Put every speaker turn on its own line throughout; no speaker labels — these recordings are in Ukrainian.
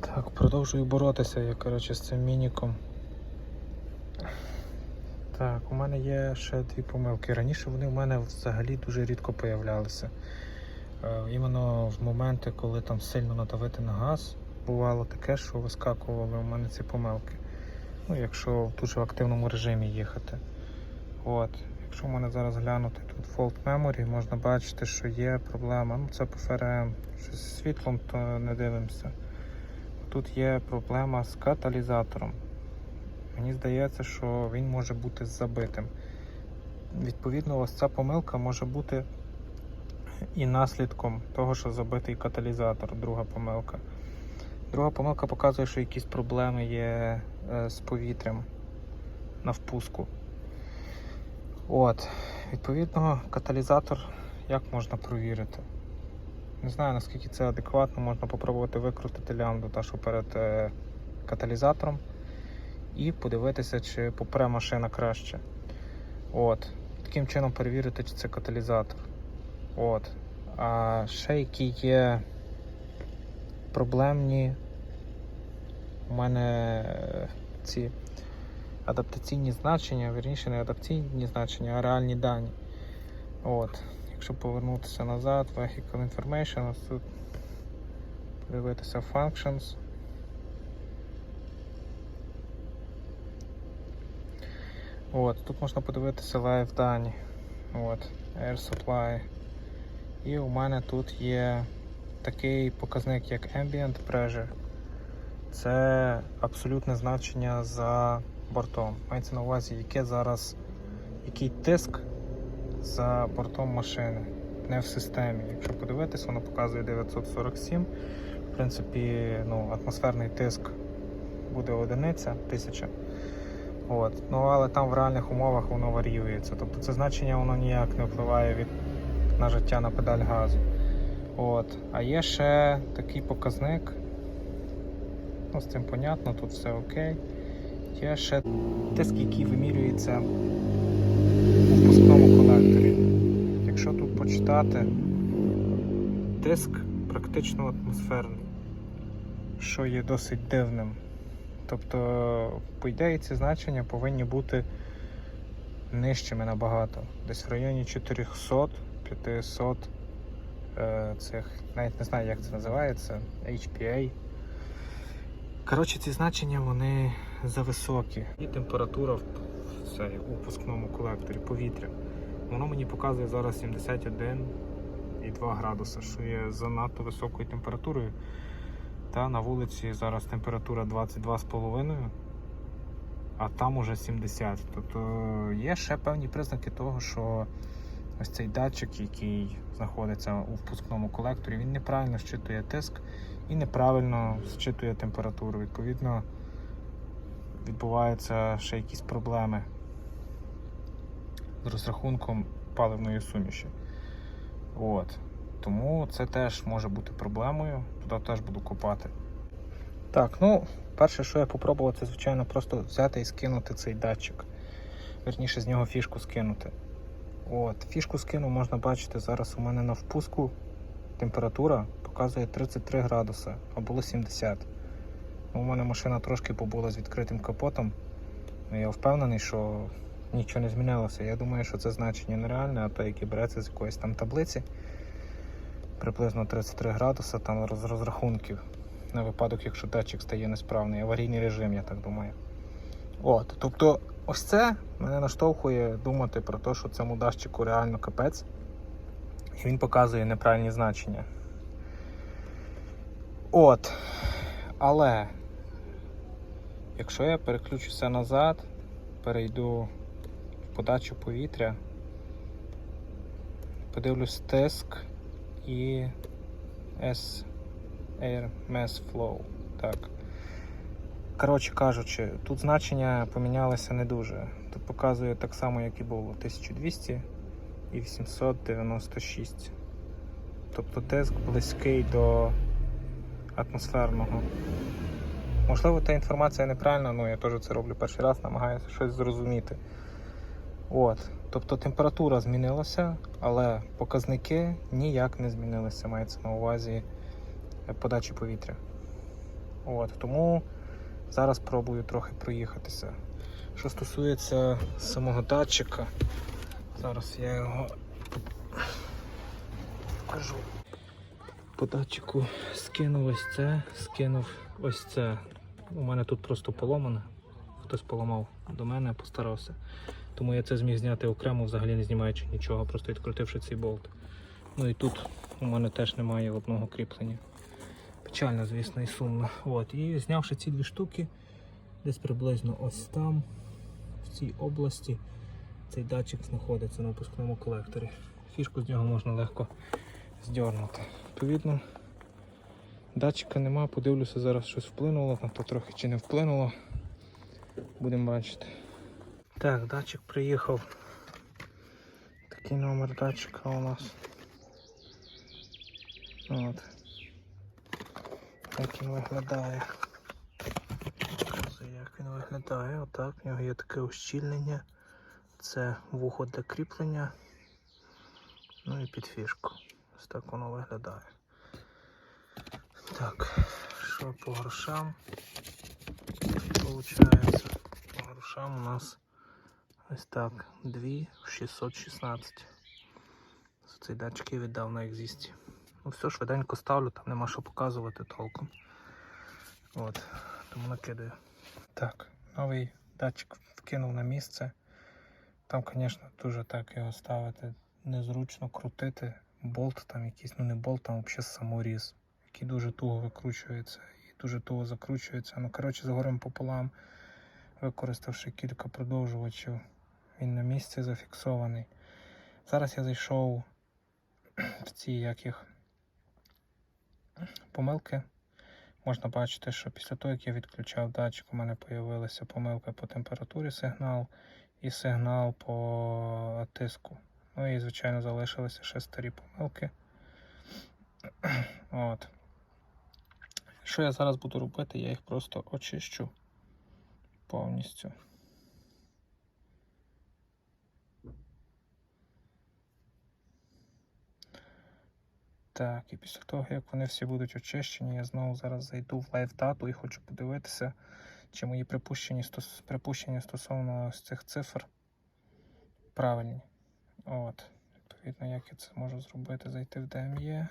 Так, продовжую боротися я, коротше, з цим мініком. Так, у мене є ще дві помилки. Раніше вони в мене взагалі дуже рідко появлялися. Е, іменно в моменти, коли там сильно надавити на газ, бувало таке, що вискакували у мене ці помилки. Ну, якщо в дуже активному режимі їхати. От. Якщо в мене зараз глянути тут Fault Memory, можна бачити, що є проблема. Ну, це по ФРМ. Що зі світлом, то не дивимося. Тут є проблема з каталізатором. Мені здається, що він може бути забитим. Відповідно, ось ця помилка може бути і наслідком того, що забитий каталізатор, друга помилка. Друга помилка показує, що якісь проблеми є е, з повітрям на впуску. От, відповідно, каталізатор як можна провірити? Не знаю наскільки це адекватно, можна попробувати викрутити лямбду та що перед е, каталізатором і подивитися, чи попре машина краще. От. Таким чином перевірити, чи це каталізатор. От. А ще які є проблемні у мене е, ці адаптаційні значення, верніше не адаптаційні значення, а реальні дані. От. Якщо повернутися назад, Vehicle Information, ось тут подивитися Functions. От, тут можна подивитися live дані. От, Air Supply. І у мене тут є такий показник, як Ambient Pressure. Це абсолютне значення за бортом. Мається на увазі, яке зараз, який тиск за бортом машини, не в системі. Якщо подивитись, воно показує 947. В принципі, ну, атмосферний тиск буде одиниця, тисяча. От. Ну, але там в реальних умовах воно варіюється. Тобто це значення воно ніяк не впливає від на життя на педаль газу. От. А є ще такий показник. Ну, з цим понятно, тут все окей. Є ще тиск, який вимірюється у впускному. Якщо тут почитати, тиск практично атмосферний, що є досить дивним. Тобто, по ідеї, ці значення повинні бути нижчими набагато. Десь в районі 400 500 е, цих, навіть не знаю, як це називається, HPA. Коротше, ці значення вони зависокі. І температура в цей, у пускному колекторі повітря. Воно мені показує зараз 71,2 градуса, що є занадто високою температурою. Та на вулиці зараз температура 22,5, а там уже 70. Тобто є ще певні признаки того, що ось цей датчик, який знаходиться у впускному колекторі, він неправильно щитує тиск і неправильно зчитує температуру. Відповідно, відбуваються ще якісь проблеми розрахунком паливної суміші. От. Тому це теж може бути проблемою, туди теж буду копати. Так, ну, перше, що я попробував, це, звичайно, просто взяти і скинути цей датчик. Верніше з нього фішку скинути. От, Фішку скину, можна бачити, зараз у мене на впуску температура показує 33 градуси, а було 70. Ну, У мене машина трошки побула з відкритим капотом. Ну, Я впевнений, що нічого не змінилося. Я думаю, що це значення нереальне, а то, яке береться з якоїсь там таблиці, приблизно 33 градуси там з розрахунків. На випадок, якщо датчик стає несправний, аварійний режим, я так думаю. От, тобто, ось це мене наштовхує думати про те, що цьому датчику реально капець. І він показує неправильні значення. От. Але, якщо я переключуся назад, перейду подачу повітря, подивлюсь тиск і S Air Mass Flow. Так. Коротше кажучи, тут значення помінялися не дуже. Тут показує так само, як і було 1200 і 896. Тобто тиск близький до атмосферного. Можливо, та інформація неправильна, ну я теж це роблю перший раз, намагаюся щось зрозуміти. От. Тобто температура змінилася, але показники ніяк не змінилися, мається на увазі подачі повітря. От, тому зараз пробую трохи проїхатися. Що стосується самого датчика, зараз я його покажу. По датчику скинув ось це, скинув ось це. У мене тут просто поломане. Хтось поламав до мене, постарався. Тому я це зміг зняти окремо, взагалі не знімаючи нічого, просто відкрутивши цей болт. Ну і тут у мене теж немає одного кріплення. Печально, звісно, і сумно. От. І знявши ці дві штуки, десь приблизно ось там, в цій області, цей датчик знаходиться на випускному колекторі. Фішку з нього можна легко здьорнути. Відповідно, датчика нема, подивлюся, зараз щось вплинуло, на то трохи чи не вплинуло. Будемо бачити. Так, датчик приїхав. Такий номер датчика у нас. От. Так він виглядає. Як він виглядає. Отак, в нього є таке ущільнення. Це вухо для кріплення. Ну і під фішку. Ось так воно виглядає. Так, що по грошам? Получається, по грошам у нас ось так. 2616. За цей датчик я віддав на екзісті. Ну все, швиденько ставлю, там нема що показувати толком. От, тому накидаю. Так, новий датчик вкинув на місце. Там, звісно, дуже так його ставити незручно крутити. Болт там якийсь, ну не болт, там взагалі саморіз, який дуже туго викручується і дуже туго закручується. Ну, коротше, з горем пополам, використавши кілька продовжувачів, він на місці зафіксований. Зараз я зайшов в ці яких помилки. Можна бачити, що після того, як я відключав датчик, у мене з'явилася помилка по температурі сигнал і сигнал по тиску. Ну і, звичайно, залишилися ще старі помилки. От. Що я зараз буду робити, я їх просто очищу повністю. Так, і після того, як вони всі будуть очищені, я знову зараз зайду в лайв-дату і хочу подивитися, чи мої припущення, стос... припущення стосовно ось цих цифр правильні. От. Відповідно, як я це можу зробити, зайти в DME,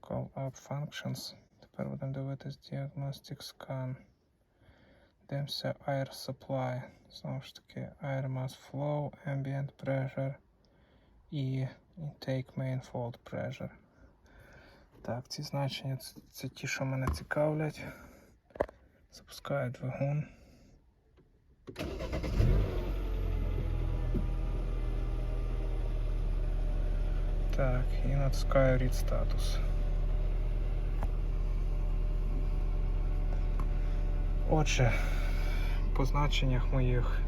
Call Up Functions. Тепер будемо дивитись Diagnostic Scan. Дивимося Air Supply. Знову ж таки, Air Mass Flow, Ambient Pressure і Intake Manifold Pressure. Так, ці значення це, це ті, що мене цікавлять. Запускаю двигун. Так, і натискаю Read Status. Отже, по значеннях моїх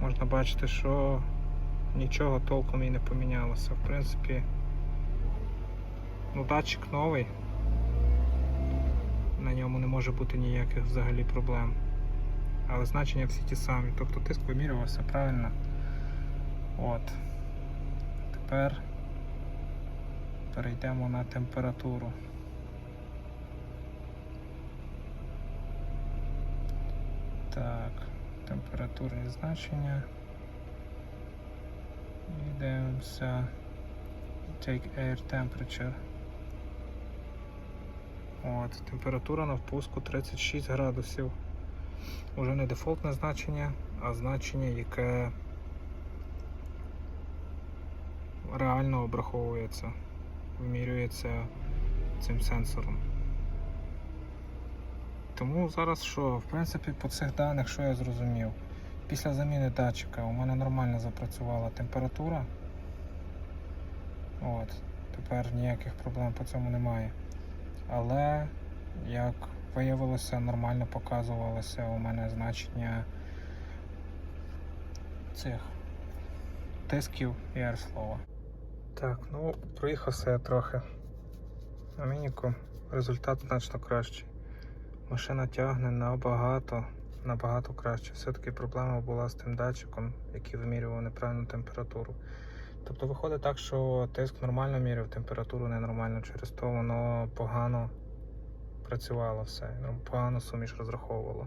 можна бачити, що нічого толком і не помінялося. В принципі, ну, датчик новий. На ньому не може бути ніяких взагалі проблем. Але значення всі ті самі. Тобто тиск вимірювався правильно. От. Тепер перейдемо на температуру. Так, температурні значення. І дивимося Take Air Temperature. От, температура на впуску 36 градусів. Уже не дефолтне значення, а значення, яке реально обраховується, вимірюється цим сенсором. Тому зараз що, в принципі, по цих даних, що я зрозумів? Після заміни датчика у мене нормально запрацювала температура. От, Тепер ніяких проблем по цьому немає. Але, як виявилося, нормально показувалося у мене значення цих тисків і airflow. Так, ну проїхався я трохи. На мініку результат значно кращий. Машина тягне набагато, набагато краще. Все-таки проблема була з тим датчиком, який вимірював неправильну температуру. Тобто виходить так, що тиск нормально міряв, температуру ненормально, через то воно погано працювало все, погано суміш розраховувало.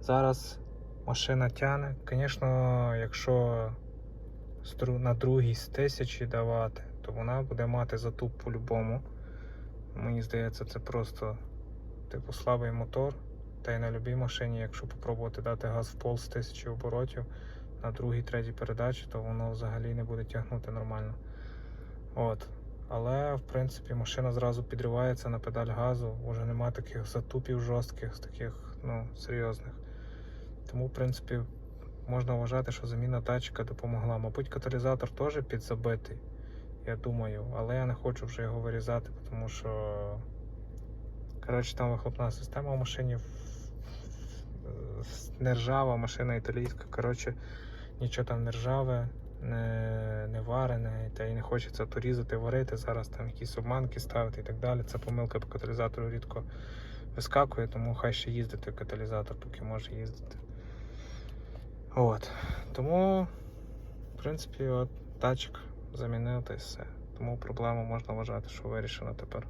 Зараз машина тяне. Звісно, якщо на другій з тисячі давати, то вона буде мати затуп по-любому. Мені здається, це просто типу слабий мотор. Та й на любій машині, якщо попробувати дати газ в пол з тисячі оборотів на другій, третій передачі, то воно взагалі не буде тягнути нормально. От. Але в принципі машина зразу підривається на педаль газу, вже немає таких затупів жорстких, таких ну, серйозних. Тому, в принципі, можна вважати, що заміна датчика допомогла. Мабуть, каталізатор теж підзабитий, я думаю, але я не хочу вже його вирізати, тому що коротше, там вихлопна система в машині в- в- не ржава, машина італійська. Коротше, нічого там не ржаве, не, не варене, та й не хочеться то різати, варити. Зараз там якісь обманки ставити і так далі. Це помилка по каталізатору рідко вискакує, тому хай ще їздить той каталізатор, поки може їздити. От. Тому, в принципі, от датчик замінив та й все. Тому проблему можна вважати, що вирішено тепер.